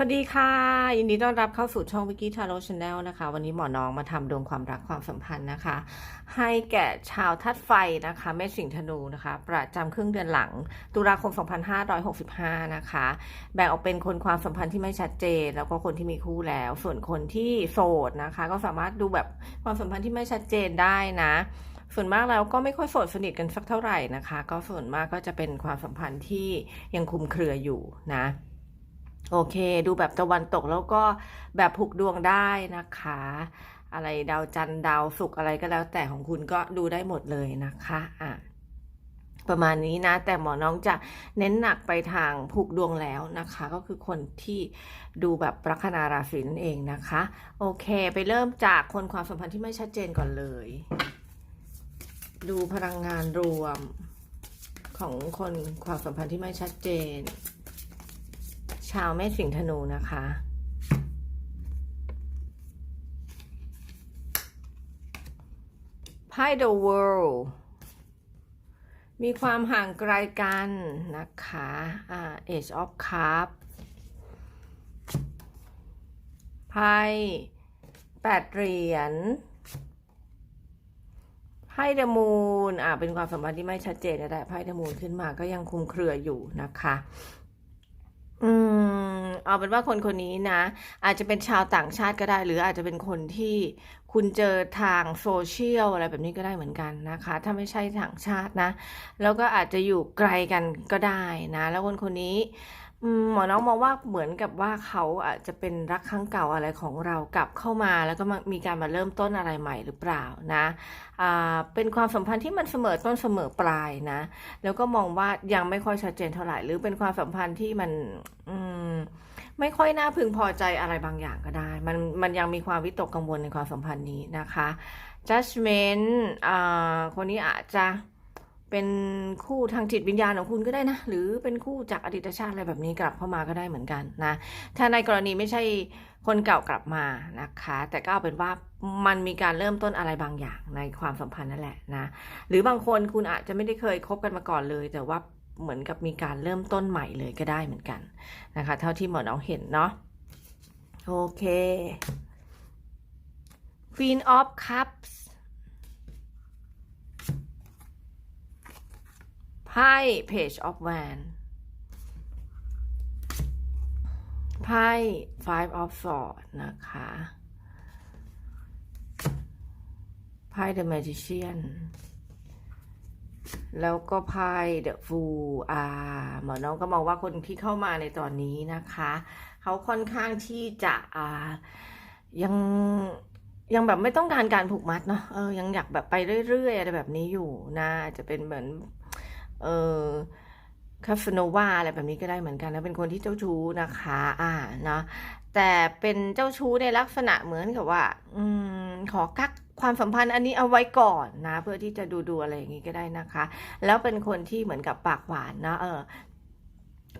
สวัสดีค่ะยินดีต้อนรับเข้าสู่ช่องวิกกี้ทาโร่ชาแนลนะคะ วันนี้หมอน้องมาทำดวงความรักความสัมพันธ์นะคะ ให้แก่ชาวทัดไฟนะคะแม่สิงห์ธนูนะคะ ประจำครึ่งเดือนหลัง ตุลาคม 2565 นะคะ แบ่งออกเป็นคนความสัมพันธ์ที่ไม่ชัดเจน แล้วก็คนที่มีคู่แล้ว ส่วนคนที่โสดนะคะ ก็สามารถดูแบบความสัมพันธ์ที่ไม่ชัดเจนได้นะส่วนมากแล้วก็ไม่ค่อยโสดสนิทกันสักเท่าไหร่นะคะ ก็ส่วนมากก็จะเป็นความสัมพันธ์ที่ยังคุมเครืออยู่นะ โอเค ดูแบบตะวันตกแล้วก็แบบผูกดวงได้นะคะ อะไรดาวจันทร์ดาวศุกร์อะไรก็แล้วแต่ของคุณก็ดูได้หมดเลยนะคะอะประมาณนี้นะ แต่หมอน้องจะเน้นหนักไปทางผูกดวงแล้วนะคะ ก็คือคนที่ดูแบบลัคนาราศีนั่นเองนะคะ โอเค ไปเริ่มจากคนความสัมพันธ์ที่ไม่ชัดเจนก่อนเลย ดูพลังงานรวมของคนความสัมพันธ์ที่ไม่ชัดเจน ชาวแม่สิงห์ธนูนะคะ ไพ่ The World มีความห่างไกลกันนะคะอ่า Age of Cup ไพ่แปดเหรียญไพ่เดมูนอ่าเป็นความสัมพันธ์ที่ไม่ชัดเจนนะแต่ไพ่เดมูนขึ้นมาก็ยังคลุมเครืออยู่นะคะ อืม เอาเป็นว่าคนคนนี้นะ อาจจะเป็นชาวต่างชาติก็ได้ หรืออาจจะเป็นคนที่คุณเจอทางโซเชียลอะไรแบบนี้ก็ได้เหมือนกันนะคะ ถ้าไม่ใช่ต่างชาตินะ แล้วก็อาจจะอยู่ไกลกันก็ได้นะ แล้วคนคนนี้ หมอน้องมองว่าเหมือนกับว่าเขาอาจจะเป็นรักครั้งเก่าอะไรของเรากลับเข้ามาแล้วก็มีการมาเริ่มต้นอะไรใหม่หรือเปล่านะอ่าเป็นความสัมพันธ์ที่มันเสมอต้นเสมอปลายนะ แล้วก็มองว่ายังไม่ค่อยชัดเจนเท่าไหร่ หรือเป็นความสัมพันธ์ที่มันอืมไม่ค่อยน่าพึงพอใจอะไรบางอย่างก็ได้ มันมันยังมีความวิตกกังวลในความสัมพันธ์นี้นะคะ judgment อ่าคนนี้อาจจะ เป็นคู่ทางจิตวิญญาณของคุณก็ได้นะ หรือเป็นคู่จากอดีตชาติอะไรแบบนี้กลับเข้ามาก็ได้เหมือนกันนะ ถ้าในกรณีไม่ใช่คนเก่ากลับมานะคะ แต่ก็เอาเป็นว่ามันมีการเริ่มต้นอะไรบางอย่างในความสัมพันธ์นั่นแหละนะ หรือบางคนคุณอาจจะไม่ได้เคยคบกันมาก่อนเลย แต่ว่าเหมือนกับมีการเริ่มต้นใหม่เลยก็ได้เหมือนกันนะคะ เท่าที่หมอน้องเห็นเนาะโอเค Queen of Cups ไพ่ Page of Wands ไพ่ Five of Swords นะคะ ไพ่ The Magician แล้วก็ไพ่ The Fool อ่าหมอน้องก็มองว่าคนที่เข้ามาในตอนนี้นะคะ เขาค่อนข้างที่จะอ่ายังยังแบบไม่ต้องการการผูกมัดเนาะเออยังอยากแบบไปเรื่อยๆอะไรแบบนี้อยู่นะจะเป็นเหมือน เออคาสโนวาอะไรแบบนี้ก็ได้เหมือนกันนะเป็นคนที่เจ้าชู้นะคะ อ่าเนาะแต่เป็นเจ้าชู้ในลักษณะเหมือนกับว่า อืมขอกักความสัมพันธ์อันนี้เอาไว้ก่อนนะ เพื่อที่จะดูดูอะไรอย่างนี้ก็ได้นะคะ แล้วเป็นคนที่เหมือนกับปากหวานนะเออ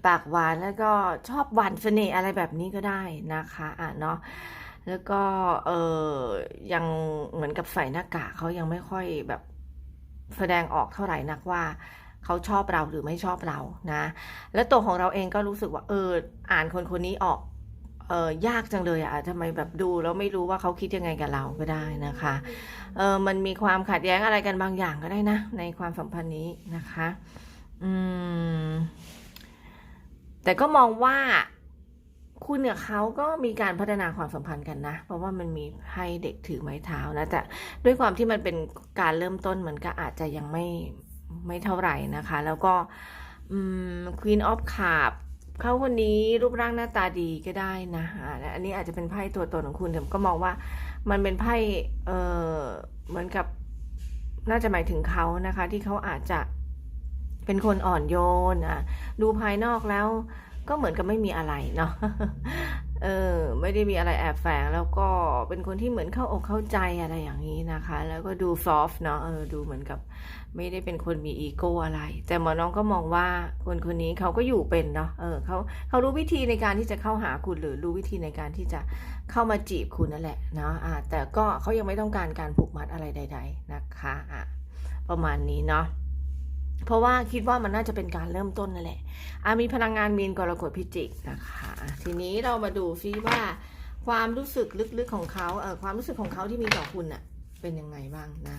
ปากหวานแล้วก็ชอบหวานเสน่ห์อะไรแบบนี้ก็ได้นะคะอะเนาะแล้วก็เออยังเหมือนกับใส่หน้ากากเขายังไม่ค่อยแบบแสดงออกเท่าไหร่นักว่า เขาชอบเราหรือไม่ชอบเรานะ แล้วตัวของเราเองก็รู้สึกว่าเอออ่านคนคนนี้ออกเออยากจังเลยอะทำไมแบบดูแล้วไม่รู้ว่าเขาคิดยังไงกับเราก็ได้นะคะเออมันมีความขัดแย้งอะไรกันบางอย่างก็ได้นะ ในความสัมพันธ์นี้นะคะอืมแต่ก็มองว่าคุณกับเขาก็มีการพัฒนาความสัมพันธ์กันนะ เพราะว่ามันมีให้เด็กถือไม้เท้านะแต่ด้วยความที่มันเป็นการเริ่มต้นมันก็อาจจะยังไม่ ไม่เท่าไหร่นะคะ แล้วก็อืม Queen of Cup เขาคนนี้รูปร่างหน้าตาดีก็ได้นะะและอันนี้อาจจะเป็นไพ่ตัวตนของคุณแต่ก็มองว่ามันเป็นไพ่เออเหมือนกับน่าจะหมายถึงเขานะคะ ที่เขาอาจจะเป็นคนอ่อนโยนอะดูภายนอกแล้วก็เหมือนกับไม่มีอะไรเนาะ เออไม่ได้มีอะไรแอบแฝงแล้วก็เป็นคนที่เหมือนเข้าอกเข้าใจอะไรอย่างนี้นะคะ แล้วก็ดูซอฟต์เนาะเออดูเหมือนกับไม่ได้เป็นคนมีอีโก้อะไร แต่หมอน้องก็มองว่าคนคนนี้เขาก็อยู่เป็นเนาะเออเขาเขารู้วิธีในการที่จะเข้าหาคุณหรือรู้วิธีในการที่จะเข้ามาจีบคุณนั่นแหละเนาะอ่าแต่ก็เขายังไม่ต้องการการผูกมัดอะไรใด ๆนะคะอะประมาณนี้เนาะ เพราะว่าคิดว่ามันน่าจะเป็นการเริ่มต้นนั่นแหละอะมีพลังงานมีนกรกฎพิจิกนะคะ ทีนี้เรามาดูซิว่าความรู้สึกลึกๆของเขาเออความรู้สึกของเขาที่มีต่อคุณอะเป็นยังไงบ้างนะ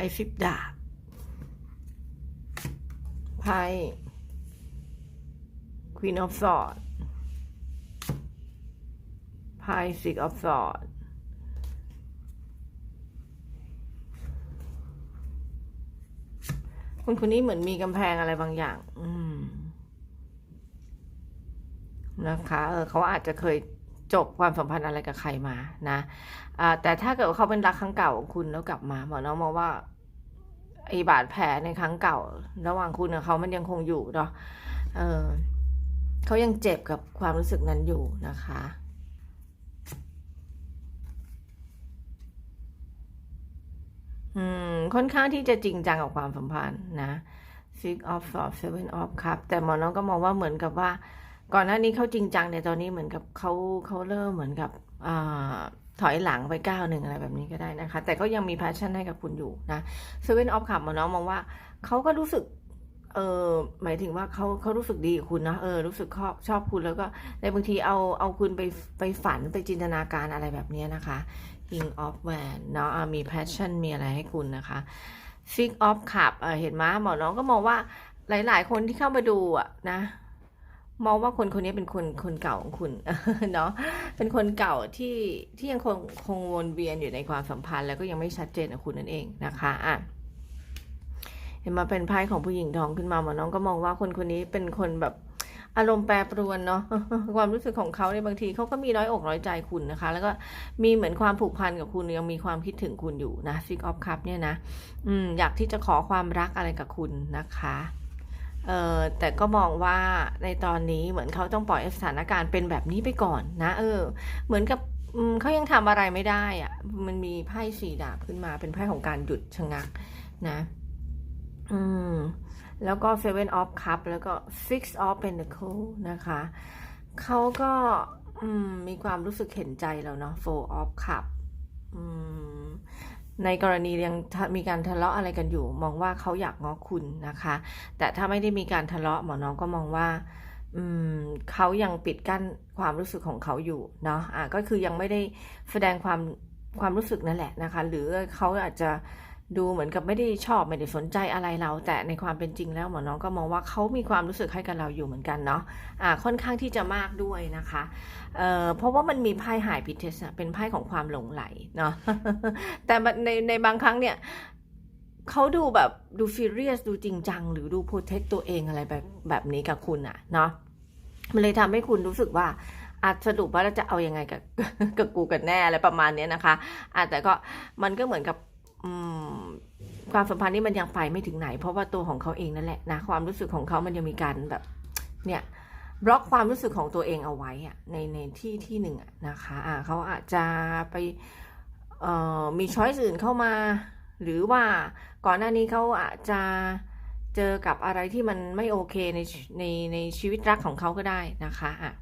ไพ่สิบดาบไพ่ Queen of Swords ไพ่ Six of Swords คนคนนี้เหมือนมีกำแพงอะไรบางอย่าง อืม นะคะ เออเขาอาจจะเคยจบความสัมพันธ์อะไรกับใครมานะ อ่า แต่ถ้าเกิดเขาเป็นรักครั้งเก่าของคุณแล้วกลับมา หมอน้องมองว่า ไอบาดแผลในครั้งเก่า ระหว่างคุณกับเขามันยังคงอยู่เนาะเออเขายังเจ็บกับความรู้สึกนั้นอยู่นะคะอืมค่อนข้างที่จะจริงจังกับความสัมพันธ์นะ six of s o r d s seven of cups แต่หมอน้องก็มองว่าเหมือนกับว่า ก่อนหน้านี้เขาจริงจังแต่ตอนนี้เหมือนกับเขาเขาเริ่มเหมือนกับอ่า ถอยหลังไปก้าวหนึ่งอะไรแบบนี้ก็ได้นะคะ แต่ก็ยังมี passion ให้กับคุณอยู่นะ seven of cups หมอน้องมองว่าเขาก็รู้สึกเออหมายถึงว่าเขาเขารู้สึกดีกับคุณนะเออรู้สึกชอบชอบคุณแล้วก็ในบางทีเอาเอาคุณไปไปฝันไปจินตนาการอะไรแบบนี้นะคะ King of Wan เนาะมี passion มีอะไรให้คุณนะคะ Six of Cup เเห็นไหมหมอน้องก็มองว่าหลาย ๆ คนที่เข้ามาดูอะนะ มองว่าคนคนนี้เป็นคนคนเก่าของคุณเนาะเป็นคนเก่าที่ที่ยังคงคงวนเวียนอยู่ในความสัมพันธ์ แล้วก็ยังไม่ชัดเจนกับคุณนั่นเองนะคะอะเห็นมาเป็นไพ่ของผู้หญิงทองขึ้นมาหมอน้องก็มองว่าคนคนนี้เป็นคนแบบอารมณ์แปรปรวนเนาะความรู้สึกของเขาในบางทีเขาก็มีน้อยอกน้อยใจคุณนะคะ แล้วก็มีเหมือนความผูกพันกับคุณยังมีความคิดถึงคุณอยู่นะ Six of Cup เนี่ยนะอืมอยากที่จะขอความรักอะไรกับคุณนะคะ เออแต่ก็มองว่าในตอนนี้เหมือนเขาต้องปล่อยสถานการณ์เป็นแบบนี้ไปก่อนนะ เออ เหมือนกับเขายังทำอะไรไม่ได้อะมันมีไพ่สี่ดาบขึ้นมาเป็นไพ่ของการหยุดชะงักนะ อืม แล้วก็ Seven of Cup แล้วก็ Six of Pentacle นะคะ เขาก็อืมมีความรู้สึกเห็นใจเราเนาะ Four of Cup อืม ในกรณียังมีการทะเลาะอะไรกันอยู่ มองว่าเขาอยากง้อคุณนะคะ แต่ถ้าไม่ได้มีการทะเลาะหมอน้องก็มองว่าอืมเขายังปิดกั้นความรู้สึกของเขาอยู่เนาะอะก็คือยังไม่ได้แสดงความความรู้สึกนั่นแหละนะคะ หรือเขาอาจจะ ดูเหมือนกับไม่ได้ชอบไม่ได้สนใจอะไรเรา แต่ในความเป็นจริงแล้วหมอน้องก็มองว่าเขามีความรู้สึกให้กับเราอยู่เหมือนกันเนาะอ่าค่อนข้างที่จะมากด้วยนะคะเอ่อเพราะว่ามันมีไพ่หายพิเทสเป็นไพ่ของความหลงไหลเนาะแต่ในในบางครั้งเนี่ยเขาดูแบบดูซีเรียสดูจริงจัง หรือดูโปรเทคตัวเองอะไรแบบแบบนี้กับคุณอะเนาะมันเลยทำให้คุณรู้สึกว่าอาจสรุปว่าเราจะเอายังไงกับกับกูกันแน่อะไรประมาณนี้นะคะอะแต่ก็มันก็เหมือนกับ ความสัมพันธ์นี่มันยังไปไม่ถึงไหน เพราะว่าตัวของเขาเองนั่นแหละนะความรู้สึกของเขามันยังมีการแบบ เนี่ยบล็อกความรู้สึกของตัวเองเอาไว้อะในในที่ที่หนึ่งนะคะอ่าเขาอาจจะไปมีช้อยส์อื่นเข้ามา หรือว่าก่อนหน้านี้เขาอาจจะเจอกับอะไรที่มันไม่โอเคในในในชีวิตรักของเขาก็ได้นะคะอะ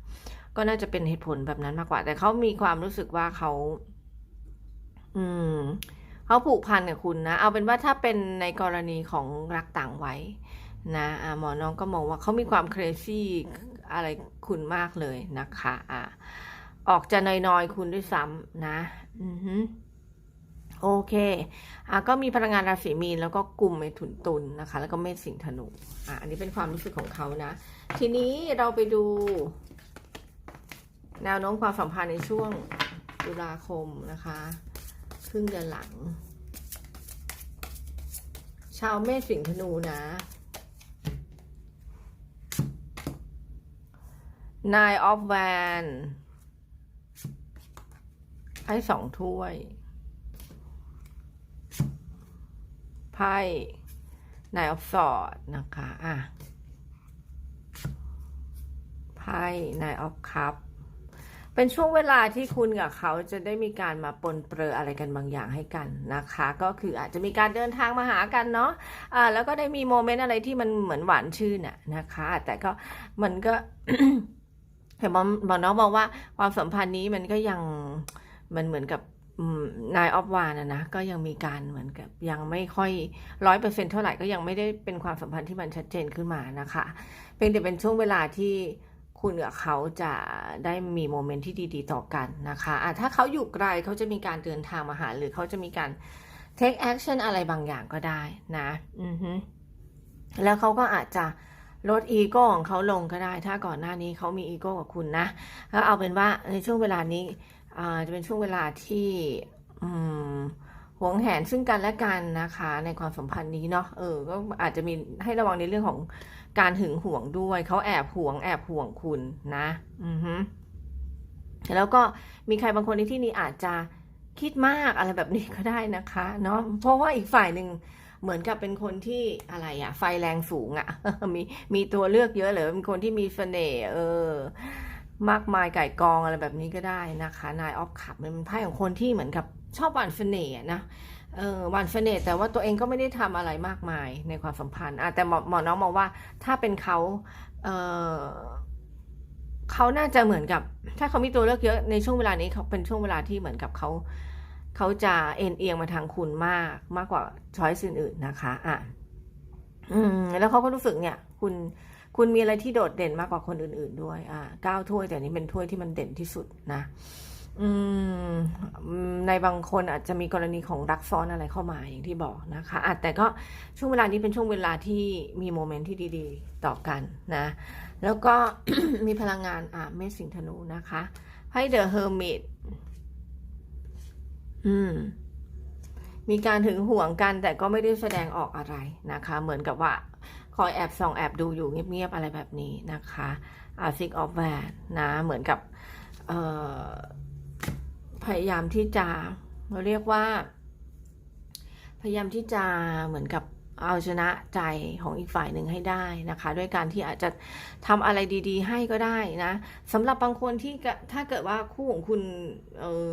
ก็น่าจะเป็นเหตุผลแบบนั้นมากกว่า แต่เขามีความรู้สึกว่าเขา อืม เขาผูกพันกับคุณนะ เอาเป็นว่าถ้าเป็นในกรณีของรักต่างไว้นะะหมอน้องก็มองว่าเขามีความเครซี่อะไรคุณมากเลยนะคะอะออกจะนอยๆคุณด้วยซ้ำนะ อือฮึโอเค อะก็มีพลังงานราศีมีนแล้วก็กลุ่มเมถุนตุลนะคะ แล้วก็เมษสิงห์ธนู อะ อันนี้เป็นความรู้สึกของเขานะ ทีนี้เราไปดู แนวโน้มความสัมพันธ์ในช่วงตุลาคมนะคะ ครึ่งเดือนหลัง ชาวเมษสิงห์ธนูนะ Nine of Van ไพ่สองถ้วย ไพ่ Nine of Swords นะคะ อะ ไพ่ Nine of Cup เป็นช่วงเวลาที่คุณกับเขาจะได้มีการมาปนเปื้ออะไรกันบางอย่างให้กันนะคะ ก็คืออาจจะมีการเดินทางมาหากันเนาะอ่าแล้วก็ได้มีโมเมนต์อะไรที่มันเหมือนหวานชื่นน่ะนะคะ แต่ก็มันก็เห็นบอมอน้องบอกว่าความสัมพันธ์นี้มันก็ยังมันเหมือนกับนายออฟวานนะนะก็ยังมีการเหมือนกับยังไม่ค่อยร้อยเปอร์เซ็นเท่าไหร่ก็ยังไม่ได้เป็นความสัมพันธ์ที่มันชัดเจนขึ้นมานะคะ เพียงแต่เป็นช่วงเวลาที่ คุณกับเขาจะได้มีโมเมนต์ที่ดี ๆ ต่อกันนะคะะถ้าเขาอยู่ไกลเขาจะมีการเดินทางมาหา หรือเขาจะมีการ take action อะไรบางอย่างก็ได้นะ อือฮึแล้วเขาก็อาจจะลดอีโก้ของเขาลงก็ได้ ถ้าก่อนหน้านี้เขามีอีโก้กับคุณนะแล้วเอาเป็นว่าในช่วงเวลานี้จะเป็นช่วงเวลาที่ หวงแหนซึ่งกันและกันนะคะ ในความสัมพันธ์นี้เนาะเออก็อาจจะมีให้ระวังในเรื่องของการหึงหวงด้วยเขาแอบหวง แอบห่วงคุณนะ อือฮึแล้วก็มีใครบางคนในที่นี้อาจจะคิดมากอะไรแบบนี้ก็ได้นะคะเนาะเพราะว่าอีกฝ่ายหนึ่งเหมือนกับเป็นคนที่อะไรอะไฟแรงสูงอะมีมีตัวเลือกเยอะเลยเป็นคนที่มีเสน่ห์เออ มากมายไก่กองอะไรแบบนี้ก็ได้นะคะนายออฟขับมันเป็นไพ่ของคนที่เหมือนกับ ชอบหวานเสน่ห์นะเออหวานเสน่ห์แต่ว่าตัวเองก็ไม่ได้ทำอะไรมากมายในความสัมพันธ์อะแต่หมอหมอน้องมองว่าถ้าเป็นเขาเออเขาน่าจะเหมือนกับ ถ้าเขามีตัวเลือกเยอะในช่วงเวลานี้เขาเป็นช่วงเวลาที่เหมือนกับเขาเขาจะเอ็นเอียงมาทางคุณมากมากกว่าช้อยส์อื่นๆนะคะอะอืมแล้วเขาก็รู้สึกเนี่ย คุณคุณมีอะไรที่โดดเด่นมากกว่าคนอื่น ๆ ด้วย อ่าเก้าถ้วยแต่นี้เป็นถ้วยที่มันเด่นที่สุดนะ อืม ในบางคนอาจจะมีกรณีของรักซ้อนอะไรเข้ามาอย่างที่บอกนะคะอะแต่ก็ช่วงเวลานี้เป็นช่วงเวลาที่มีโมเมนต์ที่ดีๆ ต่อกันนะ แล้วก็มีพลังงานอะเมษสิงธนูนะคะให้เดอะเฮอร์มิตอืมมีการถึงห่วงกันแต่ก็ไม่ได้แสดงออกอะไรนะคะ เหมือนกับว่าคอยแอบส่องแอบดูอยู่เงียบๆอะไรแบบนี้นะคะอาซิกออฟแวนนะ เหมือนกับ พยายามที่จะเราเรียกว่า พยายามที่จะเหมือนกับเอาชนะใจของอีกฝ่ายหนึ่งให้ได้นะคะ ด้วยการที่อาจจะทำอะไรดี ๆ ให้ก็ได้นะสำหรับบางคนที่ถ้าเกิดว่าคู่ของคุณเออ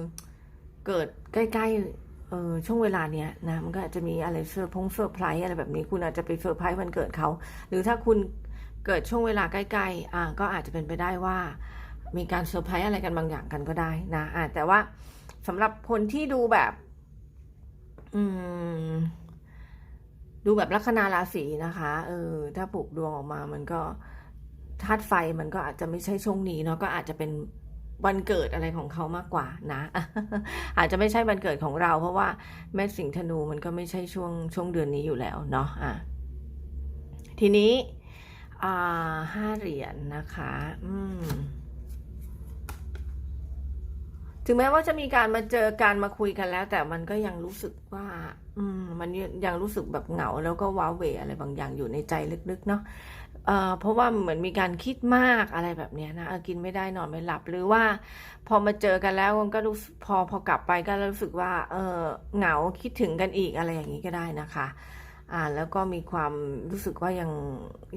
เกิดใกล้ๆเออช่วงเวลาเนี้ยนะมันก็อาจจะมีอะไรเซอร์พงเซอร์ไพรส์อะไรแบบนี้ คุณอาจจะไปเซอร์ไพรส์วันเกิดเขา หรือถ้าคุณเกิดช่วงเวลาใกล้ๆอ่าก็อาจจะเป็นไปได้ว่า มีการเซอร์ไพรส์อะไรกันบางอย่างกันก็ได้นะอ่าแต่ว่าสำหรับคนที่ดูแบบ อืม ดูแบบลัคนาราศีนะคะ เออ ถ้าปลูกดวงออกมา มันก็ธาตุไฟมันก็อาจจะไม่ใช่ช่วงนี้เนาะก็อาจจะเป็นวันเกิดอะไรของเขามากกว่านะ อาจจะไม่ใช่วันเกิดของเรา เพราะว่าแม่สิงธนูมันก็ไม่ใช่ช่วงช่วงเดือนนี้อยู่แล้วเนาะอะทีนี้อ่าห้าเหรียญนนะคะ อืม ถึงแม้ว่าจะมีการมาเจอการมาคุยกันแล้ว แต่มันก็ยังรู้สึกว่า อืม มันยังรู้สึกแบบเหงาแล้วก็ว้าเหวอะไรบางอย่างอยู่ในใจลึกๆเนาะเพราะว่าเหมือนมีการคิดมากอะไรแบบนี้นะกินไม่ได้นอนไม่หลับหรือว่า พอมาเจอกันแล้วมันก็รู้พอพอกลับไปก็รู้สึกว่า เออเหงาคิดถึงกันอีกอะไรอย่างนี้ก็ได้นะคะอ่าแล้วก็มีความรู้สึกว่ายัง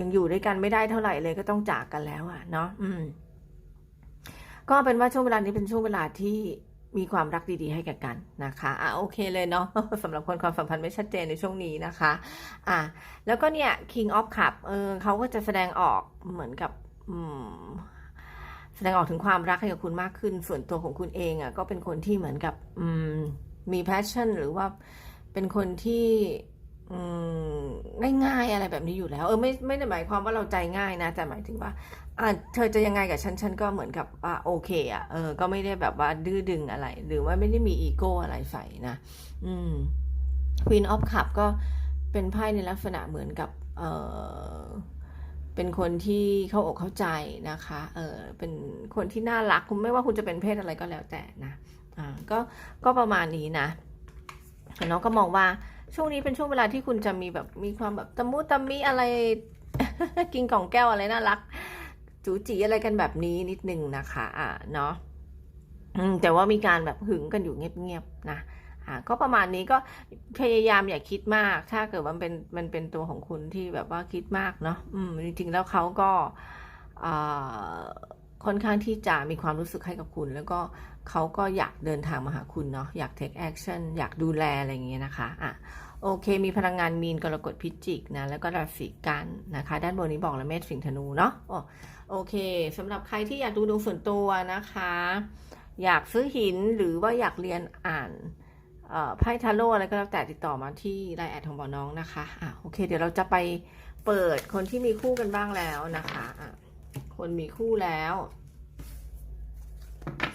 ยังอยู่ด้วยกันไม่ได้เท่าไหร่เลยก็ต้องจากกันแล้วอะเนาะอืม ก็เป็นว่าช่วงเวลานี้เป็นช่วงเวลาที่มีความรักดีๆ ให้กับกันนะคะอะโอเคเลยเนาะสำหรับคนความสัมพันธ์ไม่ชัดเจนในช่วงนี้นะคะอะแล้วก็เนี่ย King of Cup เออเขาก็จะแสดงออกเหมือนกับอืมแสดงออกถึงความรักให้กับคุณมากขึ้น ส่วนตัวของคุณเองอะก็เป็นคนที่เหมือนกับมมีแพชชั่นหรือว่าเป็นคนที่ง่ายๆอะไรแบบนี้อยู่แล้ว เออไม่ไม่ได้หมายความว่าเราใจง่ายนะ แต่หมายถึงว่า อ่าเธอจะยังไงกับฉันฉันก็เหมือนกับว่าโอเคอะเออก็ไม่ได้แบบว่าดื้อดึงอะไร หรือว่าไม่ได้มีอีโก้อะไรใส่นะ อืม Queen of Cup ก็เป็นไพ่ในลักษณะเหมือนกับเออเป็นคนที่เข้าอกเข้าใจนะคะ เออเป็นคนที่น่ารักคุณไม่ว่าคุณจะเป็นเพศอะไรก็แล้วแต่นะอ่าก็ก็ประมาณนี้นะน้องก็มองว่าช่วงนี้เป็นช่วงเวลาที่คุณจะมีแบบมีความแบบตะมุตะมิอะไร กินกล่องแก้วอะไรน่ารัก จูจีอะไรกันแบบนี้นิดนึงนะคะอ่าเนาะแต่ว่ามีการแบบหึงกันอยู่เงียบๆนะอ่าก็ประมาณนี้ก็พยายามอย่าคิดมาก ถ้าเกิดว่ามันเป็นมันเป็นตัวของคุณที่แบบว่าคิดมากเนาะอืมจริงๆแล้วเขาก็อ่าค่อนข้างที่จะมีความรู้สึกให้กับคุณ แล้วก็เขาก็อยากเดินทางมาหาคุณเนาะอยาก take action อยากดูแลอะไรอย่างเงี้ยนะคะอะโอเค มีพลังงานมีนกรกฎพิจิกนะ แล้วก็ราศีกันนะคะ ด้านบนนี้บอกแล้วเมษสิงธนูเนาะ โอเคสำหรับใครที่อยากดูดวงส่วนตัวนะคะ อยากซื้อหินหรือว่าอยากเรียนอ่านไพ่ทาโร่อะไรก็แล้วแต่ติดต่อมาที่ไลน์แอดของบอน้องนะคะอะโอเค เดี๋ยวเราจะไปเปิดคนที่มีคู่กันบ้างแล้วนะคะอะคนมีคู่แล้ว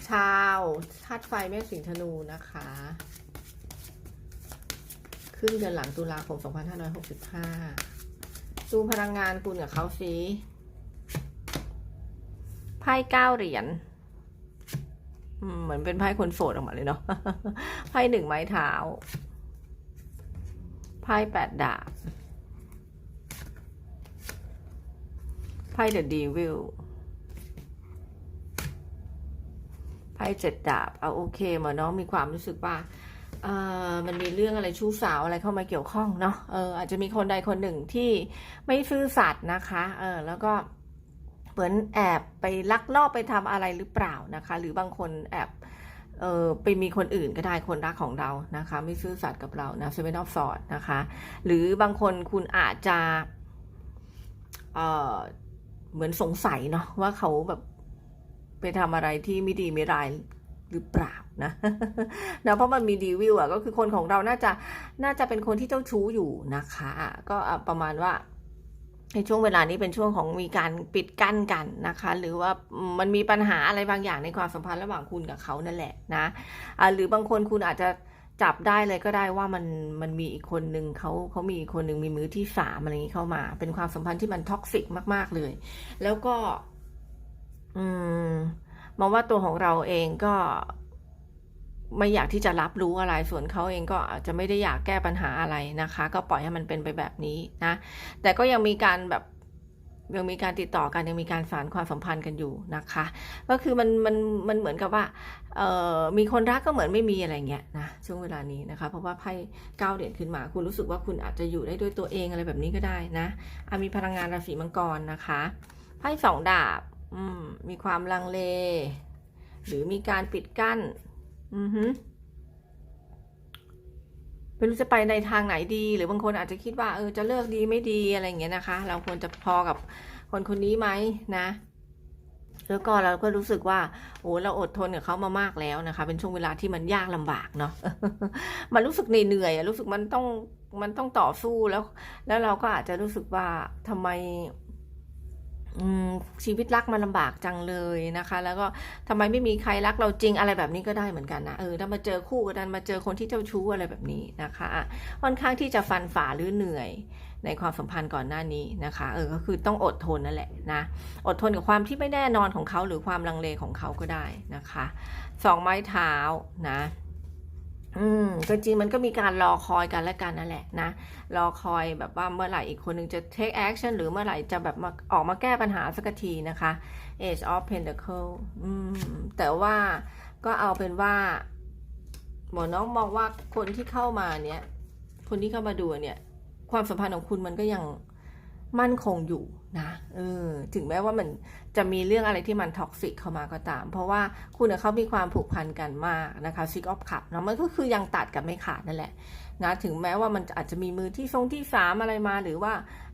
ชาวธาตุไฟแม่สิงห์ธนูนะคะขึ้นเดือนหลังตุลาคม 2565 ดูพลังงานคุณกับเขาสิ ไพ่เก้าเหรียญเหมือนเป็นไพ่คนโสดออกมาเลยเนาะไพ่หนึ่งไม้เท้าไพ่แปดดาบไพ่เดอะดีวิลไพ่เจ็ดดาบเอาโอเคหมอน้องมีความรู้สึกว่าเออมันมีเรื่องอะไรชู้สาวอะไรเข้ามาเกี่ยวข้องเนาะเอออาจจะมีคนใดคนหนึ่งที่ไม่ซื่อสัตย์นะคะ เออแล้วก็ เหมือนแอบไปลักลอบไปทำอะไรหรือเปล่านะคะ หรือบางคนแอบเออไปมีคนอื่นก็ได้คนรักของเรานะคะ ไม่ซื่อสัตย์กับเรานะเซเว่นออฟสอดนะคะ หรือบางคนคุณอาจจะเออเหมือนสงสัยเนาะว่าเขาแบบไปทำอะไรที่ไม่ดีไม่ร้ายหรือเปล่านะนะเพราะมันมีดีวิวอะก็คือคนของเราน่าจะน่าจะเป็นคนที่เจ้าชู้อยู่นะคะ ก็ประมาณว่า ในช่วงเวลานี้เป็นช่วงของมีการปิดกั้นกันนะคะ หรือว่ามันมีปัญหาอะไรบางอย่างในความสัมพันธ์ระหว่างคุณกับเขานั่นแหละนะอ่าหรือบางคนคุณอาจจะจับได้เลยก็ได้ว่ามันมันมีอีกคนหนึ่งเขาเขามีอีกคนหนึ่งมีมือที่สามอะไรอย่างนี้เข้ามา เป็นความสัมพันธ์ที่มันท็อกซิกมากๆเลย แล้วก็ อืมมองว่าตัวของเราเองก็ ไม่อยากที่จะรับรู้อะไร ส่วนเขาเองก็อาจจะไม่ได้อยากแก้ปัญหาอะไรนะคะ ก็ปล่อยให้มันเป็นไปแบบนี้นะ แต่ก็ยังมีการแบบยังมีการติดต่อกันยังมีการสานความสัมพันธ์กันอยู่นะคะ ก็คือมันมันมันเหมือนกับว่าเอ่อมีคนรักก็เหมือนไม่มีอะไรเงี้ยนะช่วงเวลานี้นะคะ เพราะว่าไพ่เก้าเหรียญขึ้นมา คุณรู้สึกว่าคุณอาจจะอยู่ได้ด้วยตัวเองอะไรแบบนี้ก็ได้นะอะมีพลังงานราศีมังกรนะคะไพ่สองดาบอืมมีความลังเล หรือมีการปิดกั้น อือฮึไม่รู้จะไปในทางไหนดี หรือบางคนอาจจะคิดว่าเออจะเลิกดีไม่ดีอะไรอย่างเงี้ยนะคะ เราควรจะพอกับคนคนนี้ไหมนะ แล้วก็เราก็รู้สึกว่าโอ้เราอดทนกับเขามามากแล้วนะคะ เป็นช่วงเวลาที่มันยากลำบากเนาะมันรู้สึกเหนื่อยรู้สึกมันต้องมันต้องต่อสู้แล้ว แล้วเราก็อาจจะรู้สึกว่าทำไม ชีวิตรักมันลำบากจังเลยนะคะ แล้วก็ทำไมไม่มีใครรักเราจริงอะไรแบบนี้ก็ได้เหมือนกันนะเออถ้ามาเจอคู่กันมาเจอคนที่เจ้าชู้อะไรแบบนี้นะคะอะค่อนข้างที่จะฟันฝ่าหรือเหนื่อยในความสัมพันธ์ก่อนหน้านี้นะคะเออก็คือต้องอดทนนั่นแหละนะอดทนกับความที่ไม่แน่นอนของเขาหรือความลังเลของเขาก็ได้นะคะสองไม้เท้านะ อืมก็จริงมันก็มีการรอคอยกันและกันนั่นแหละนะ รอคอยแบบว่าเมื่อไหร่อีกคนหนึ่งจะ take action หรือเมื่อไหร่จะแบบมาออกมาแก้ปัญหาสักทีนะคะ Age of Pentacle อืมแต่ว่าก็เอาเป็นว่าหมอน้องมองว่าคนที่เข้ามาเนี่ย คนที่เข้ามาดูเนี่ย ความสัมพันธ์ของคุณมันก็ยัง มั่นคงอยู่นะเออถึงแม้ว่ามันจะมีเรื่องอะไรที่มันท็อกซิกเข้ามาก็ตาม เพราะว่าคุณเขามีความผูกพันกันมากนะคะซิกออฟขับเนาะมันก็คือยังตัดกันไม่ขาดนั่นแหละนะถึงแม้ว่ามันอาจจะมีมือที่ทรงที่สามอะไรมาหรือว่า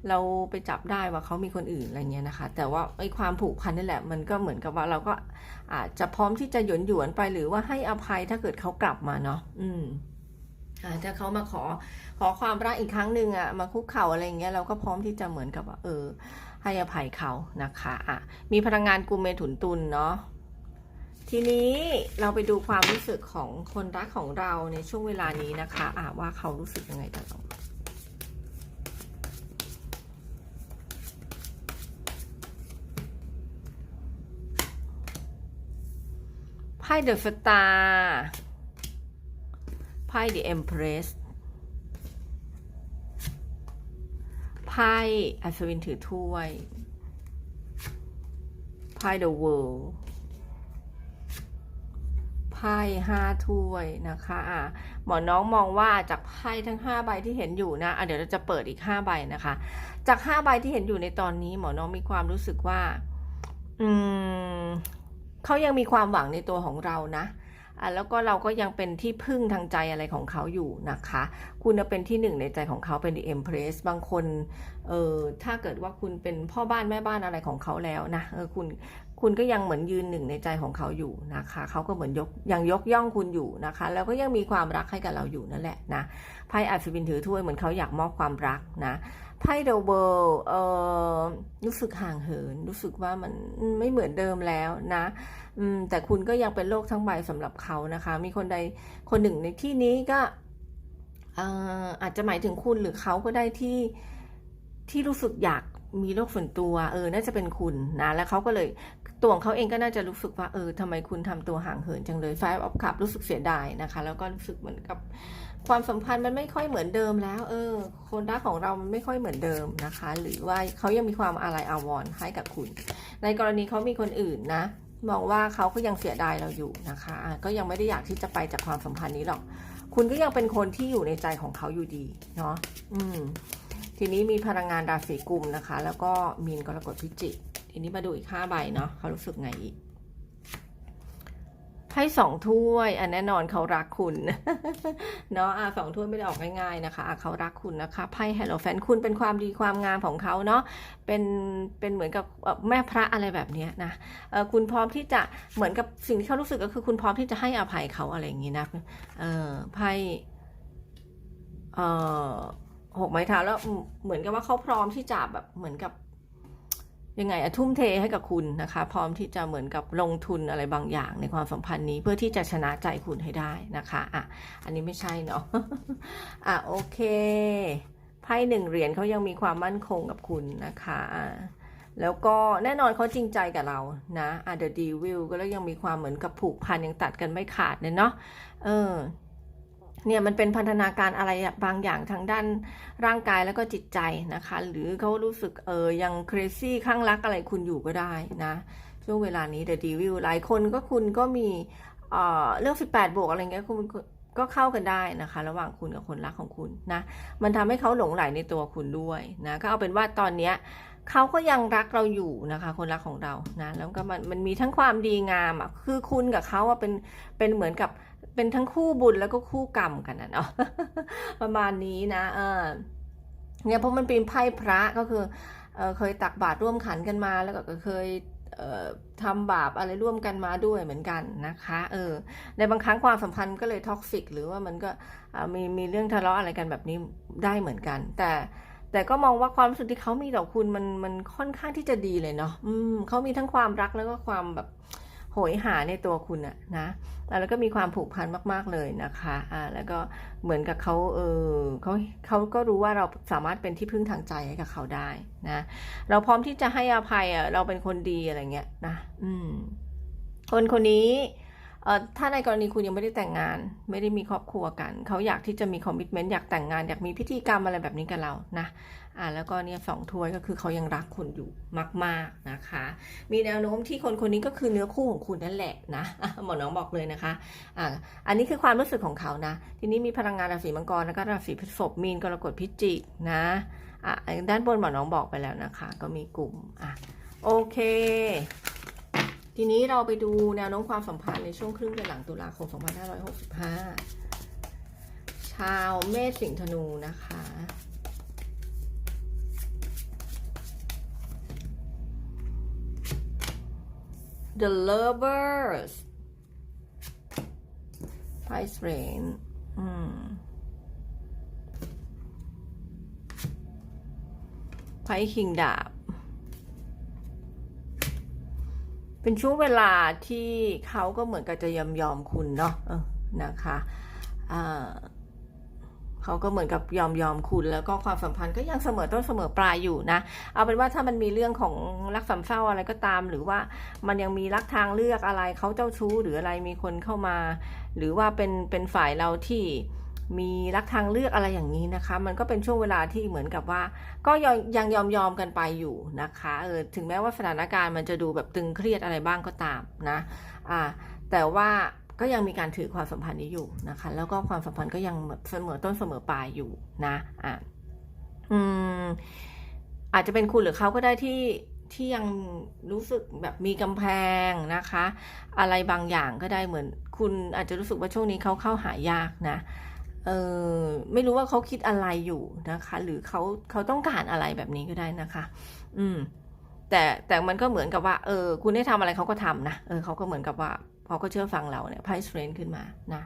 เราไปจับได้ว่าเขามีคนอื่นอะไรเงี้ยนะคะ แต่ว่าไอ้ความผูกพันนี่แหละ มันก็เหมือนกับว่าเราก็อาจจะพร้อมที่จะหยวนหยวนไปหรือว่าให้อภัยถ้าเกิดเขากลับมาเนาะอืม ถ้าเขามาขอขอความรักอีกครั้งหนึ่งอะมาคุกเข่าอะไรเงี้ยเราก็พร้อมที่จะเหมือนกับว่าเออ ให้อภัยเขานะคะอะมีพลังงานกุมเมถุนตุลเนาะทีนี้เราไปดูความรู้สึกของคนรักของเราในช่วงเวลานี้นะคะอะว่าเขารู้สึกยังไงกับเราไพ่เดอะสตาร์ ไพ่เดอะเอ็มเพรสไพ่อัศวินถือถ้วย ไพ่เดอะเวิลด์ไพ่ห้าถ้วยนะคะอะหมอน้องมองว่าจากไพ่ทั้งห้าใบที่เห็นอยู่นะอะเดี๋ยวเราจะเปิดอีกห้าใบนะคะ จากห้าใบที่เห็นอยู่ในตอนนี้ หมอน้องมีความรู้สึกว่าออืมเขายังมีความหวังในตัวของเรานะ อะแล้วก็เราก็ยังเป็นที่พึ่งทางใจอะไรของเขาอยู่นะคะ คุณน่ะเป็นที่หนึ่งในใจของเขาเป็น The Empress บางคนเออถ้าเกิดว่าคุณเป็นพ่อบ้านแม่บ้านอะไรของเขาแล้วนะเออคุณคุณก็ยังเหมือนยืนหนึ่งในใจของเขาอยู่นะคะ เขาก็เหมือนยกยังยกย่องคุณอยู่นะคะ แล้วก็ยังมีความรักให้กับเราอยู่นั่นแหละนะไพ่อัศวินถือถ้วยเหมือนเขาอยากมอบความรักนะ ไพ่เดอะเวิลด์เอ่อรู้สึกห่างเหิน รู้สึกว่ามันไม่เหมือนเดิมแล้วนะอืมแต่คุณก็ยังเป็นโลกทั้งใบสำหรับเขานะคะ มีคนใดคนหนึ่งในที่นี้ก็อ่ออาจจะหมายถึงคุณหรือเขาก็ได้ที่ที่รู้สึกอยากมีโลกส่วนตัว เออ น่าจะเป็นคุณนะ แล้วเขาก็เลย ตัวของเขาเองก็น่าจะรู้สึกว่าเออทำไมคุณทำตัวห่างเหินจังเลยไฟออฟคัพรู้สึกเสียดายนะคะ แล้วก็รู้สึกเหมือนกับความสัมพันธ์มันไม่ค่อยเหมือนเดิมแล้ว เออ คนรักของเรามันไม่ค่อยเหมือนเดิมนะคะ หรือว่าเขายังมีความอาลัยอาวรณ์ให้กับคุณ ในกรณีเขามีคนอื่นนะ มองว่าเขาก็ยังเสียดายเราอยู่นะคะะก็ยังไม่ได้อยากที่จะไปจากความสัมพันธ์นี้หรอก คุณก็ยังเป็นคนที่อยู่ในใจของเขาอยู่ดีเนาะอืมทีนี้มีพลังงานราศีกุมนะคะ แล้วก็มีนกรกฎพิจิก ทีนี้มาดูอีกห้าใบเนาะเขารู้สึกไงอีกไพ่สองถ้วยอันแน่นอนเขารักคุณเนาะอะสองถ้วยไม่ได้ออกง่ายๆนะคะอะเขารักคุณนะคะไพ่แฮโลแฟนคุณเป็นความดีความงามของเขาเนาะเป็นเป็นเหมือนกับเอ่อแม่พระอะไรแบบเนี้ยนะเออคุณพร้อมที่จะเหมือนกับสิ่งที่เขารู้สึกก็คือคุณพร้อมที่จะให้อภัยเขาอะไรอย่างนี้นะเออไพ่เอ่อหกไม้เท้าแล้วเหมือนกับว่าเขาพร้อมที่จะแบบเหมือนกับ ยังไงอะทุ่มเทให้กับคุณนะคะ พร้อมที่จะเหมือนกับลงทุนอะไรบางอย่างในความสัมพันธ์นี้เพื่อที่จะชนะใจคุณให้ได้นะคะอะอันนี้ไม่ใช่เนาะอะโอเคไพ่หนึ่งเหรียญเขายังมีความมั่นคงกับคุณนะคะแล้วก็แน่นอนเขาจริงใจกับเรานะอะ The Devil ก็แล้วยังมีความเหมือนกับผูกพันยังตัดกันไม่ขาดเลยเนาะเออ เนี่ยมันเป็นพันธนาการอะไรบางอย่างทางด้านร่างกายแล้วก็จิตใจนะคะ หรือเขารู้สึกเออยัง crazy ข้างรักอะไรคุณอยู่ก็ได้นะช่วงเวลานี้ The Devil หลายคนก็คุณก็มีเอ่อเรื่อง 18 บวกอะไรเงี้ยคุณก็เข้ากันได้นะคะ ระหว่างคุณกับคนรักของคุณนะมันทำให้เขาหลงไหลในตัวคุณด้วยนะก็เอาเป็นว่าตอนเนี้ยเขาก็ยังรักเราอยู่นะคะ คนรักของเรานะแล้วก็มันมันมีทั้งความดีงามอะคือคุณกับเขาอะเป็นเป็นเหมือนกับ เป็นทั้งคู่บุญแล้วก็คู่กรรมกันนะเนาะประมาณนี้นะเออเนี่ยเพราะมันเป็นไพ่พระก็คือเออเคยตักบาตรร่วมขันกันมา แล้วก็เคยเออทำบาปอะไรร่วมกันมาด้วยเหมือนกันนะคะเออในบางครั้งความสัมพันธ์ก็เลยท็อกซิกหรือว่ามันก็มีมีเรื่องทะเลาะอะไรกันแบบนี้ได้เหมือนกัน แต่แต่ก็มองว่าความรู้สึกที่เขามีต่อคุณมันมันค่อนข้างที่จะดีเลยเนาะอืมเขามีทั้งความรักแล้วก็ความแบบ โหยหาในตัวคุณอะนะแล้วก็มีความผูกพันมาก ๆเลยนะคะอ่าแล้วก็เหมือนกับเขาเออเขาเขาก็รู้ว่าเราสามารถเป็นที่พึ่งทางใจให้กับเขาได้นะเราพร้อมที่จะให้อภัยอะเราเป็นคนดีอะไรเงี้ยนะอืมคนคนนี้เอ่อถ้าในกรณีคุณยังไม่ได้แต่งงาน ไม่ได้มีครอบครัวกัน เขาอยากที่จะมีคอมมิชเมนต์อยากแต่งงาน อยากมีพิธีกรรมอะไรแบบนี้กับเรานะอ่าแล้วก็เนี่ยสองถ้วยก็คือเขายังรักคุณอยู่มาก ๆนะคะ มีแนวโน้มที่คนคนนี้ก็คือเนื้อคู่ของคุณนั่นแหละนะหมอน้องบอกเลยนะคะอ่าอันนี้คือความรู้สึกของเขานะ ทีนี้มีพลังงานราศีมังกรแล้วก็ราศีพฤษภมีนกรกฎพิจิกนะอะด้านบนหมอน้องบอกไปแล้วนะคะ ก็มีกลุ่มอะโอเค ทีนี้เราไปดูแนวโน้มความสัมพันธ์ในช่วงครึ่งเดือนหลังตุลาคม 2565 ชาวเมษสิงห์ธนูนะคะ The Lovers Price Range อืม ไพ่คิงดาบ เป็นช่วงเวลาที่เขาก็เหมือนกับจะยอมยอมคุณเนาะออนะคะ อ่า เขาก็เหมือนกับยอมยอมคุณแล้วก็ความสัมพันธ์ก็ยังเสมอต้นเสมอปลายอยู่นะ เอาเป็นว่าถ้ามันมีเรื่องของรักสามเศร้าอะไรก็ตาม หรือว่ามันยังมีรักทางเลือกอะไรเขาเจ้าชู้หรืออะไรมีคนเข้ามา หรือว่าเป็นเป็นฝ่ายเราที่มีรักทางเลือกอะไรอย่างนี้นะคะ มันก็เป็นช่วงเวลาที่เหมือนกับว่า ก็ยังยังยอมยอมกันไปอยู่นะคะเออถึงแม้ว่าสถานการณ์มันจะดูแบบตึงเครียดอะไรบ้างก็ตามนะอ่าแต่ว่า ก็ยังมีการถือความสัมพันธ์นี้อยู่นะคะ แล้วก็ความสัมพันธ์ก็ยังเสมอต้นเสมอปลายอยู่นะอ่าอืมอาจจะเป็นคุณหรือเขาก็ได้ที่ที่ยังรู้สึกแบบมีกำแพงนะคะ อะไรบางอย่างก็ได้เหมือน คุณอาจจะรู้สึกว่าช่วงนี้เขาเข้าหายากนะเออไม่รู้ว่าเขาคิดอะไรอยู่นะคะ หรือเขาเขาต้องการอะไรแบบนี้ก็ได้นะคะ อืมแต่แต่มันก็เหมือนกับว่า เออ คุณได้ทำอะไรเขาก็ทำนะเออเขาก็เหมือนกับว่า เขาก็เชื่อฟังเราเนี่ยไพ่สเตรนขึ้นมานะ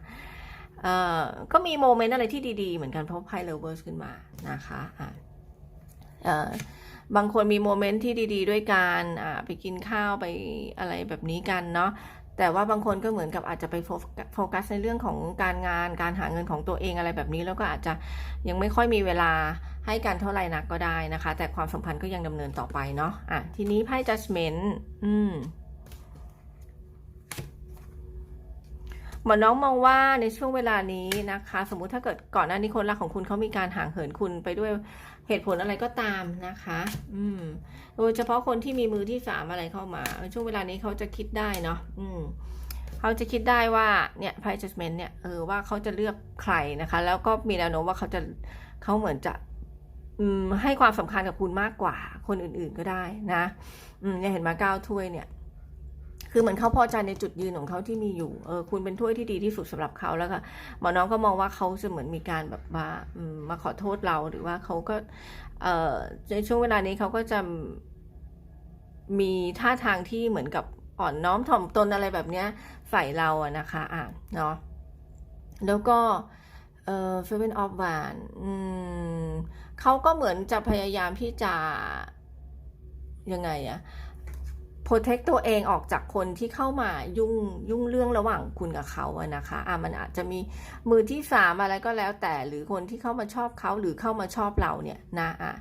เอ่อก็มีโมเมนต์อะไรที่ดีๆ เหมือนกันเพราะไพ่เลเวอร์สขึ้นมานะคะอ่าเอ่อบางคนมีโมเมนต์ที่ดีๆ ด้วยกันอ่าไปกินข้าวไปอะไรแบบนี้กันเนาะแต่ว่าบางคนก็เหมือนกับอาจจะไปโฟกัสในเรื่องของการงานการหาเงินของตัวเองอะไรแบบนี้ แล้วก็อาจจะยังไม่ค่อยมีเวลาให้กันเท่าไหร่นักก็ได้นะคะ แต่ความสัมพันธ์ก็ยังดำเนินต่อไปเนาะอะทีนี้ไพ่ judgment อืม หมอน้องมองว่าในช่วงเวลานี้นะคะ สมมุติถ้าเกิดก่อนหน้านี้คนรักของคุณเขามีการห่างเหินคุณไปด้วยเหตุผลอะไรก็ตามนะคะ อืม โดยเฉพาะคนที่มีมือที่สามอะไรเข้ามาในช่วงเวลานี้เขาจะคิดได้เนาะอืมเขาจะคิดได้ว่าเนี่ยไพ่ judgment เนี่ยเออว่าเขาจะเลือกใครนะคะ แล้วก็มีแนวโน้มว่าเขาจะเขาเหมือนจะอืมให้ความสำคัญกับคุณมากกว่าคนอื่นๆก็ได้นะ อืมเนี่ยเห็นมาเก้าถ้วยเนี่ย คือเหมือนเขาพอใจในจุดยืนของเขาที่มีอยู่ เออ คุณเป็นถ้วยที่ดีที่สุดสำหรับเขาแล้วก็หมอน้องก็มองว่าเขาจะเหมือนมีการแบบมามาขอโทษเราหรือว่าเขาก็ เออในช่วงเวลานี้เขาก็จะมีท่าทางที่เหมือนกับอ่อนน้อมถ่อมตนอะไรแบบเนี้ยใส่เราอะนะคะ อะ เนาะ แล้วก็ เอ่อ Seven of Wands อืมเขาก็เหมือนจะพยายามที่จะยังไงอะ protect ตัวเองออกจากคนที่เข้ามายุ่งยุ่งเรื่องระหว่างคุณกับเขาอะนะคะอะมันอาจจะมีมือที่สามอะไรก็แล้วแต่หรือคนที่เข้ามาชอบเขาหรือเข้ามาชอบเราเนี่ยนะอะ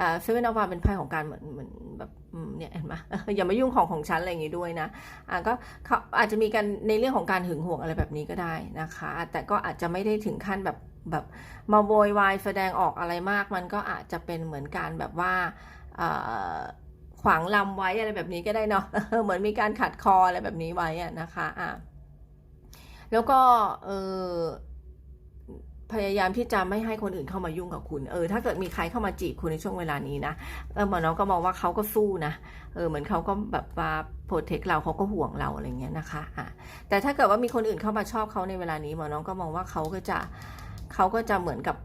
อ่าเซเว่นอฟวาเป็นไพ่ของการเหมือนเหมือนแบบเนี่ยเห็นไหมอย่ามายุ่งของของฉันอะไรอย่างงี้ด้วยนะอะก็เขาอาจจะมีกันในเรื่องของการหึงหวงอะไรแบบนี้ก็ได้นะคะ แต่ก็อาจจะไม่ได้ถึงขั้นแบบแบบมาโวยวายแสดงออกอะไรมาก มันก็อาจจะเป็นเหมือนการแบบว่าอ่อ ขวางลำไว้อะไรแบบนี้ก็ได้เนาะเหมือนมีการขัดคออะไรแบบนี้ไว้อะนะคะอะแล้วก็เออพยายามที่จะไม่ให้คนอื่นเข้ามายุ่งกับคุณ เออ ถ้าเกิดมีใครเข้ามาจีบคุณในช่วงเวลานี้นะ เออหมอน้องก็มองว่าเขาก็สู้นะ เออ เหมือนเขาก็แบบว่าโปรเทคเราเขาก็ห่วงเราอะไรเงี้ยนะคะ อะ แต่ถ้าเกิดว่ามีคนอื่นเข้ามาชอบเขาในเวลานี้หมอน้องก็มองว่าเขาก็จะเขาก็จะเหมือนกับ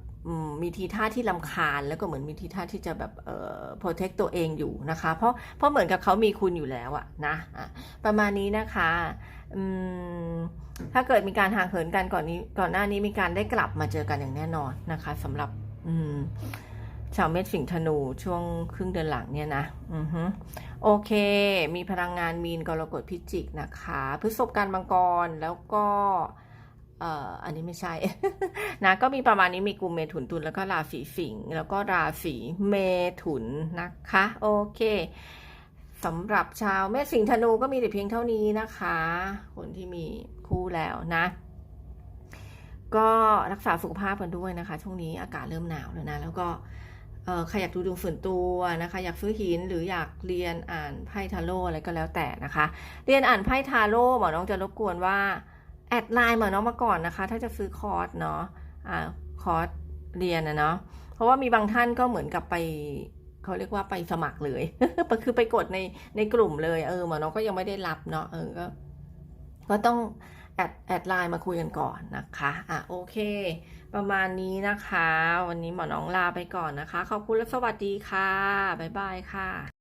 มีทีท่าที่ลำคาญแล้วก็เหมือนมีทีท่าที่จะแบบเอ่อ protect ตัวเองอยู่นะคะ เพราะเพราะเหมือนกับเขามีคุณอยู่แล้วอะนะอะประมาณนี้นะคะอืมถ้าเกิดมีการห่างเหินกันก่อนนี้ก่อนหน้านี้มีการได้กลับมาเจอกันอย่างแน่นอนนะคะสำหรับอืมชาวเม็ดสิงห์ธนูช่วงครึ่งเดือนหลังเนี่ยนะอือฮึโอเค มีพลังงานมีนกรกฎพิจิกนะคะพฤษภการมังกรแล้วก็ เอ่ออันนี้ไม่ใช่นะก็มีประมาณนี้มีกลุ่มเมถุนตุลแล้วก็ราศีสิงห์แล้วก็ราศีเมถุนนะคะโอเคสำหรับชาวเมษสิงห์ธนูก็มีแต่เพียงเท่านี้นะคะ คนที่มีคู่แล้วนะ ก็รักษาสุขภาพกันด้วยนะคะ ช่วงนี้อากาศเริ่มหนาวแล้วนะ แล้วก็ใครอยากดูดวงส่วนตัวนะคะ อยากซื้อหินหรืออยากเรียนอ่านไพ่ทาโร่อะไรก็แล้วแต่นะคะ เรียนอ่านไพ่ทาโร่หมอน้องจะรบกวนว่า แอดไลน์หมอน้องมาก่อนนะคะ ถ้าจะซื้อคอร์สเนาะอ่าคอร์สเรียนนะเนาะเพราะว่ามีบางท่านก็เหมือนกับไปเขาเรียกว่าไปสมัครเลยคือไปกดในในกลุ่มเลยเออหมอน้องก็ยังไม่ได้รับเนาะเออก็ก็ต้องแอดแอดไลน์มาคุยกันก่อนนะคะอะโอเค ประมาณนี้นะคะ วันนี้หมอน้องลาไปก่อนนะคะ ขอบคุณและสวัสดีค่ะ บ๊ายบายค่ะ